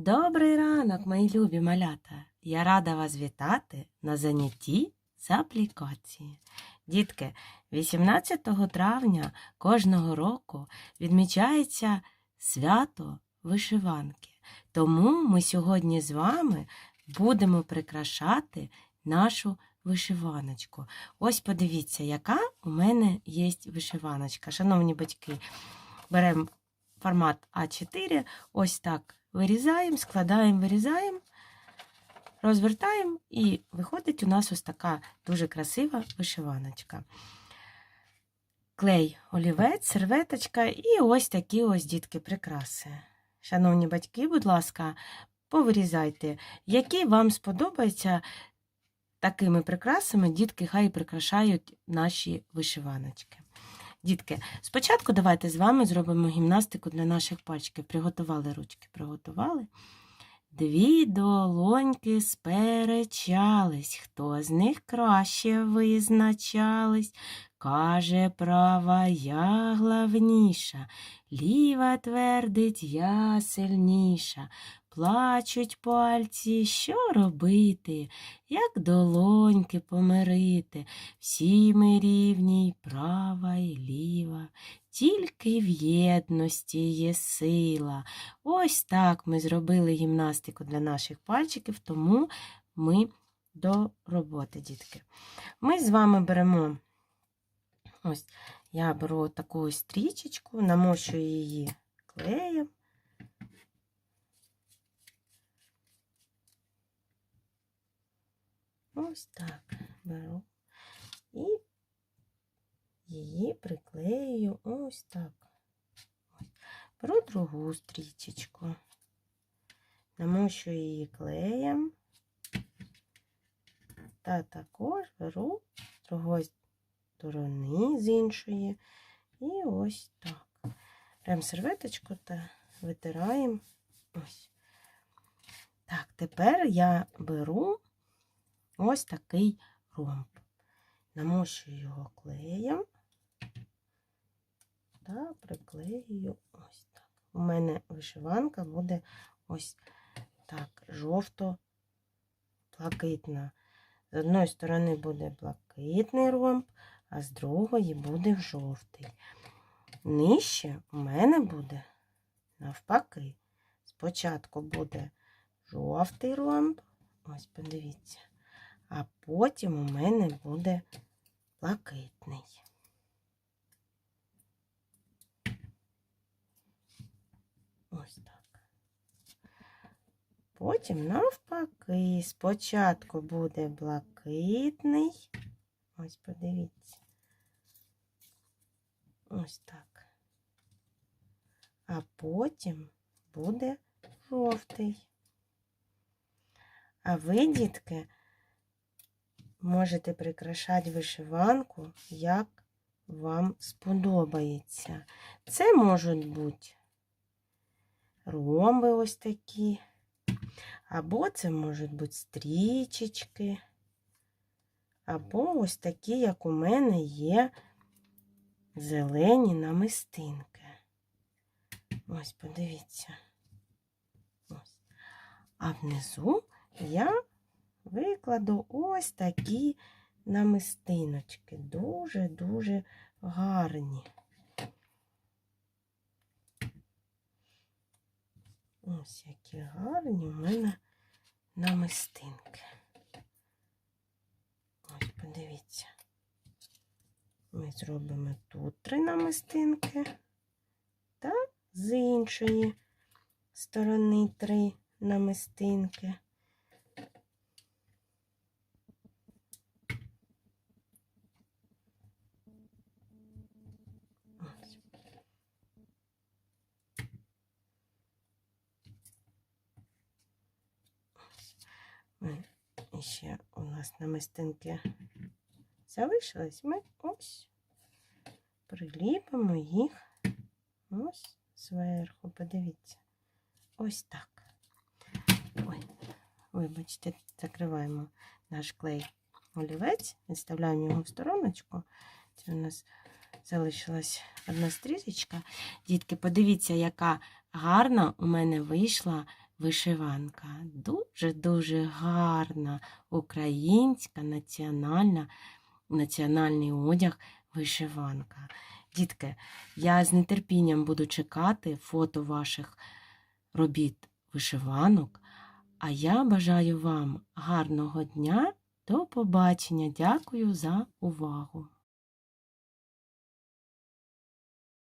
Добрий ранок, мої любі малята! Я рада вас вітати на занятті з аплікації. Дітки, 18 травня кожного року відмічається свято вишиванки. Тому ми сьогодні з вами будемо прикрашати нашу вишиваночку. Ось подивіться, яка у мене є вишиваночка. Шановні батьки, беремо формат А4, ось так вирізаємо, складаємо, вирізаємо, розвертаємо, і виходить у нас ось така дуже красива вишиваночка. Клей, олівець, серветочка і ось такі ось дітки прикраси. Шановні батьки, будь ласка, повирізайте, які вам сподобаються такими прикрасами, дітки хай прикрашають наші вишиваночки. Дітки, спочатку давайте з вами зробимо гімнастику для наших пальчиків. Приготували ручки, приготували. Дві долоньки сперечались, хто з них краще визначались. Каже права я главніша, ліва твердить я сильніша. Плачуть пальці, що робити, як долоньки помирити. Всі ми рівні, й права і ліва, тільки в єдності є сила. Ось так ми зробили гімнастику для наших пальчиків, тому ми до роботи, дітки. Ми з вами беремо ось я беру таку стрічечку, намощую її клеєм. Ось так беру і її приклею ось так. Беру другу стрічечку, намощую її клеєм та також беру з другої сторони, з іншої, і ось так. Беремо серветочку та витираємо. Ось. Так, тепер я беру ось такий ромб. Намощую його клеєм та приклеюю ось так. У мене вишиванка буде ось так, жовто-блакитна. З одної сторони буде блакитний ромб, а з другої буде жовтий. Нижче у мене буде навпаки. Спочатку буде жовтий ромб, ось подивіться, а потім у мене буде блакитний. Ось так. Потім навпаки, спочатку буде блакитний. Ось подивіться. Ось так. А потім буде жовтий. А ви, дітки, можете прикрашати вишиванку, як вам сподобається. Це можуть бути ромби ось такі, або це можуть бути стрічечки, або ось такі, як у мене є зелені намистинки. Ось, подивіться. Ось. А внизу я викладу ось такі намистиночки. Дуже-дуже гарні. Ось які гарні у мене намистинки. Ось, подивіться. Ми зробимо тут три намистинки та з іншої сторони три намистинки. Ми ще у нас намистинки залишились, ми ось приліпимо їх ось зверху. Подивіться. Ось так. Ой, вибачте, закриваємо наш клей олівець, відставляємо його в стороночку. Це у нас залишилась одна стрічечка. Дітки, подивіться, яка гарна у мене вийшла вишиванка. Дуже-дуже гарна українська національна, національний одяг вишиванка. Дітки, я з нетерпінням буду чекати фото ваших робіт вишиванок. А я бажаю вам гарного дня. До побачення. Дякую за увагу.